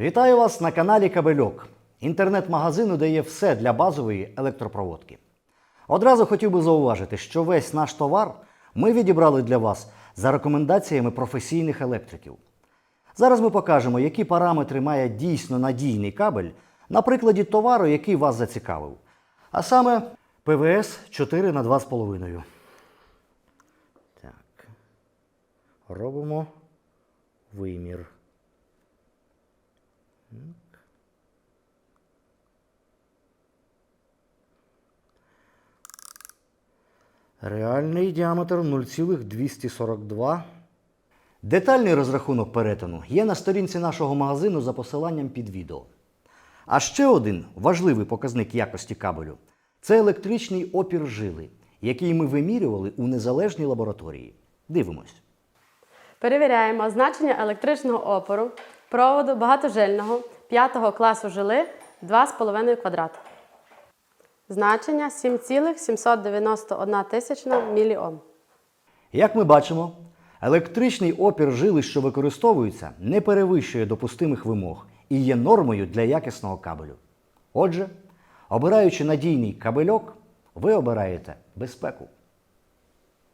Вітаю вас на каналі Кабельок, інтернет-магазину, де є все для базової електропроводки. Одразу хотів би зауважити, що весь наш товар ми відібрали для вас за рекомендаціями професійних електриків. Зараз ми покажемо, які параметри має дійсно надійний кабель на прикладі товару, який вас зацікавив. А саме ПВС 4 на 2,5. Так. Робимо вимір. Реальний діаметр 0,242. Детальний розрахунок перетину є на сторінці нашого магазину за посиланням під відео. А ще один важливий показник якості кабелю це електричний опір жили, який ми вимірювали у незалежній лабораторії. Дивимось. Перевіряємо значення електричного опору проводу багатожильного 5 класу жили 2,5 квадрат. Значення 7,791 тисячна міліом. Як ми бачимо, електричний опір жили, що використовується, не перевищує допустимих вимог і є нормою для якісного кабелю. Отже, обираючи надійний кабельок, ви обираєте безпеку.